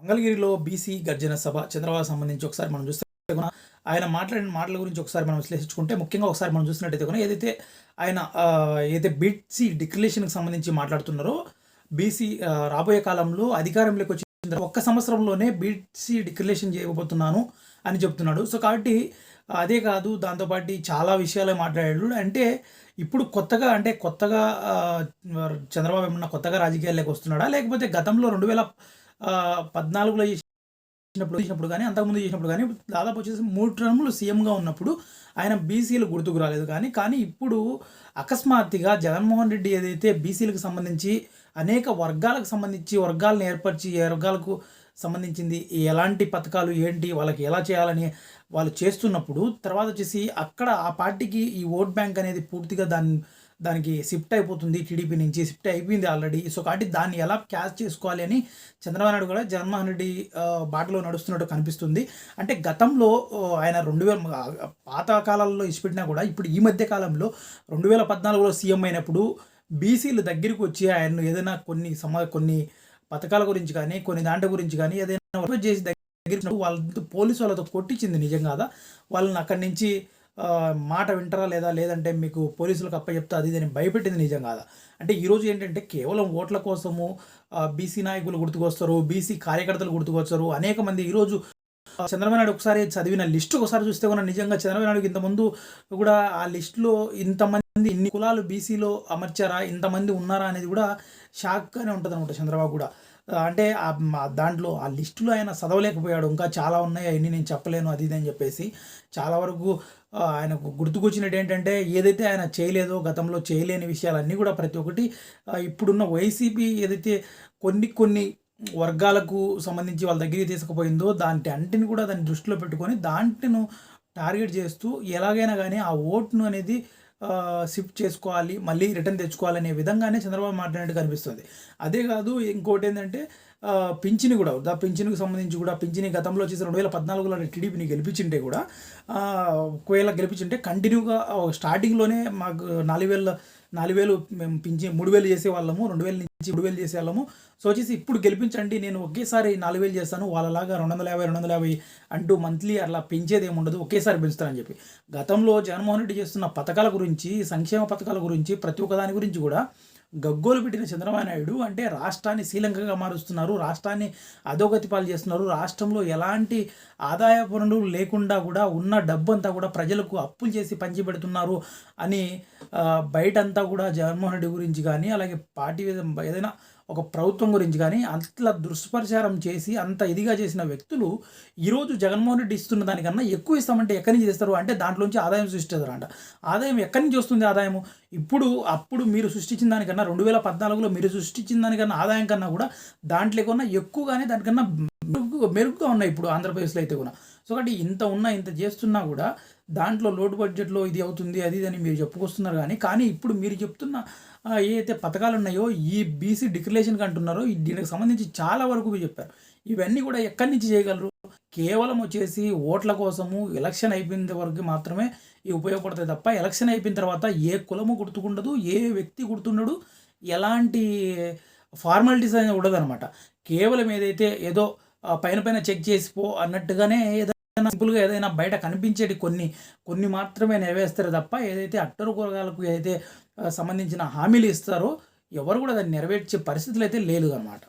మంగళగిరిలో బీసీ గర్జన సభ చంద్రబాబు సంబంధించి ఒకసారి మనం చూస్తే ఆయన మాట్లాడిన మాటల గురించి ఒకసారి మనం విశ్లేషించుకుంటే ముఖ్యంగా ఒకసారి మనం చూసినట్టయితే కూడా ఏదైతే ఆయన ఏదైతే బీసీ డిక్లరేషన్కి సంబంధించి మాట్లాడుతున్నారో బీసీ రాబోయే కాలంలో అధికారంలోకి వచ్చిన ఒక్క సంవత్సరంలోనే బీసీ డిక్లరేషన్ చేయబోతున్నాను అని చెప్తున్నాడు. సో కాబట్టి అదే కాదు దాంతోపాటు చాలా విషయాలు మాట్లాడాడు. అంటే ఇప్పుడు కొత్తగా అంటే కొత్తగా చంద్రబాబు ఏమన్నా కొత్తగా రాజకీయాల్లోకి వస్తున్నాడా? లేకపోతే గతంలో రెండు వేల పద్నాలుగులో చేసినప్పుడు చేసినప్పుడు కానీ అంతకుముందు చేసినప్పుడు కానీ దాదాపు వచ్చేసి మూడు టర్ములు సీఎంగా ఉన్నప్పుడు ఆయన బీసీలు గుర్తుకు రాలేదు కానీ కానీ ఇప్పుడు అకస్మాత్తుగా జగన్మోహన్ రెడ్డి ఏదైతే బీసీలకు సంబంధించి అనేక వర్గాలకు సంబంధించి వర్గాలను ఏర్పరిచి ఏ వర్గాలకు సంబంధించింది ఎలాంటి పథకాలు ఏంటి వాళ్ళకి ఎలా చేయాలని వాళ్ళు చేస్తున్నప్పుడు తర్వాత వచ్చేసి అక్కడ ఆ పార్టీకి ఈ ఓట్ బ్యాంక్ అనేది పూర్తిగా దాని దానికి షిఫ్ట్ అయిపోతుంది టీడీపీ నుంచి షిఫ్ట్ అయిపోయింది ఆల్రెడీ. సో కాబట్టి దాన్ని ఎలా క్యాచ్ చేసుకోవాలి అని చంద్రబాబు నాయుడు కూడా జగన్మోహన్ రెడ్డి బాటలో నడుస్తున్నట్టు కనిపిస్తుంది. అంటే గతంలో ఆయన రెండు వేల పాత కాలంలో ఇచ్చిపెట్టినా కూడా ఇప్పుడు ఈ మధ్య కాలంలో రెండు వేల పద్నాలుగులో సీఎం అయినప్పుడు బీసీలు దగ్గరికి వచ్చి ఆయన ఏదైనా కొన్ని సమా కొన్ని పథకాల గురించి కానీ కొన్ని దాంట్ల గురించి కానీ ఏదైనా చేసి దగ్గర వాళ్ళతో పోలీసు వాళ్ళతో కొట్టించింది నిజం కాదా? వాళ్ళని అక్కడి నుంచి మాట వింటారా లేదా? లేదంటే మీకు పోలీసులకు అప్పచెప్తా అది ఇది భయపెట్టింది నిజం కాదా? అంటే ఈరోజు ఏంటంటే కేవలం ఓట్ల కోసము బీసీ నాయకులు గుర్తుకొస్తారు బీసీ కార్యకర్తలు గుర్తుకొస్తారు. అనేక మంది ఈరోజు చంద్రబాబు నాయుడు ఒకసారి చదివిన లిస్టు ఒకసారి చూస్తే కూడా నిజంగా చంద్రబాబు నాయుడుకి ఇంతకుముందు కూడా ఆ లిస్టులో ఇంతమంది ఇన్ని కులాలు బీసీలో అమర్చారా ఇంతమంది ఉన్నారా అనేది కూడా షాక్గానే ఉంటుంది అనమాట చంద్రబాబు కూడా. అంటే దాంట్లో ఆ లిస్టులో ఆయన చదవలేకపోయాడు. ఇంకా చాలా ఉన్నాయి అవన్నీ నేను చెప్పలేను అది ఇది అని చెప్పేసి. చాలా వరకు ఆయనకు గుర్తుకొచ్చినట్టు ఏంటంటే ఏదైతే ఆయన చేయలేదో గతంలో చేయలేని విషయాలన్నీ కూడా ప్రతి ఒక్కటి ఇప్పుడున్న వైసీపీ ఏదైతే కొన్ని కొన్ని వర్గాలకు సంబంధించి వాళ్ళ దగ్గరికి తీసుకుపోయిందో దాంటి అంటిని కూడా దాన్ని దృష్టిలో పెట్టుకొని దాంట్ను టార్గెట్ చేస్తూ ఎలాగైనా కానీ ఆ ఓట్ను అనేది షిఫ్ట్ చేసుకోవాలి మళ్ళీ రిటర్న్ తెచ్చుకోవాలనే విధంగానే చంద్రబాబు మాట్లాడినట్టు కనిపిస్తుంది. అదే కాదు ఇంకోటి ఏంటంటే పింఛని కూడా ఆ పింఛన్కి సంబంధించి కూడా పింఛని గతంలో వచ్చేసి రెండు వేల పద్నాలుగులో టీడీపీని గెలిపించింటే కూడా ఒకవేళ గెలిపించింటే కంటిన్యూగా స్టార్టింగ్లోనే మాకు నాలుగు వేల నాలుగు వేలు మేము పింఛి మూడు వేలు చేసే వాళ్ళము రెండు వేల నుంచి మూడు వేలు చేసే వాళ్ళము సో వచ్చేసి ఇప్పుడు గెలిపించండి నేను ఒకేసారి నాలుగు వేలు చేస్తాను వాళ్ళలాగా రెండు వందల యాభై రెండు వందల యాభై అంటూ మంత్లీ అట్లా పెంచేది ఏముండదు ఒకేసారి పెంచుతానని చెప్పి. గతంలో జగన్మోహన్ రెడ్డి చేస్తున్న పథకాల గురించి సంక్షేమ పథకాల గురించి ప్రతి ఒక్క దాని గురించి కూడా గగ్గోలు పెట్టిన చంద్రబాబు నాయుడు అంటే రాష్ట్రాన్ని శ్రీలంకగా మారుస్తున్నారు రాష్ట్రాన్ని అధోగతి పాలు చేస్తున్నారు రాష్ట్రంలో ఎలాంటి ఆదాయ పనులు లేకుండా కూడా ఉన్న డబ్బంతా కూడా ప్రజలకు అప్పులు చేసి పంచిపెడుతున్నారు అని బయటంతా కూడా జగన్మోహన్ రెడ్డి గురించి కానీ అలాగే పార్టీ ఏదైనా ఒక ప్రభుత్వం గురించి కానీ అంత దుష్ప్రచారం చేసి అంత ఇదిగా చేసిన వ్యక్తులు ఈరోజు జగన్మోహన్ రెడ్డి ఇస్తున్న దానికన్నా ఎక్కువ ఇస్తామంటే ఎక్కడి నుంచి చేస్తారు అంటే దాంట్లోంచి ఆదాయం సృష్టిస్తారంట. ఆదాయం ఎక్కడి నుంచి వస్తుంది ఆదాయము? ఇప్పుడు అప్పుడు మీరు సృష్టించిన దానికన్నా రెండు వేల పద్నాలుగులో మీరు సృష్టించిన దానికన్నా ఆదాయం కన్నా కూడా దాంట్లో కన్నా ఎక్కువగానే దానికన్నా మెరుగు మెరుగ్గా ఉన్నాయి ఇప్పుడు ఆంధ్రప్రదేశ్లో అయితే కూడా. సో కాబట్టి ఇంత ఉన్నా ఇంత చేస్తున్నా కూడా దాంట్లో లోటు బడ్జెట్లో ఇది అవుతుంది అది ఇది అని మీరు చెప్పుకొస్తున్నారు కానీ కానీ ఇప్పుడు మీరు చెప్తున్న ఏదైతే పథకాలు ఉన్నాయో ఈ బీసీ డిక్లరేషన్కి అంటున్నారో దీనికి సంబంధించి చాలా వరకు మీరు చెప్పారు. ఇవన్నీ కూడా ఎక్కడి నుంచి చేయగలరు? కేవలం వచ్చేసి ఓట్ల కోసము ఎలక్షన్ అయిపోయిన వరకు మాత్రమే ఇవి ఉపయోగపడతాయి తప్ప ఎలక్షన్ అయిపోయిన తర్వాత ఏ కులము గుర్తుకుండదు ఏ వ్యక్తి గుర్తుండడు ఎలాంటి ఫార్మాలిటీస్ అనేది ఉండదు అనమాట కేవలం ఏదైతే ఏదో పైన పైన చెక్ చేసిపో అన్నట్టుగానే ఏదో సింపుల్గా ఏదైనా బయట కనిపించేటి కొన్ని కొన్ని మాత్రమే నెరవేరుస్తారు తప్ప ఏదైతే అట్టరు కూరగాయలకు ఏదైతే సంబంధించిన హామీలు ఇస్తారో ఎవరు కూడా దాన్ని నెరవేర్చే పరిస్థితులు అయితే లేదు అనమాట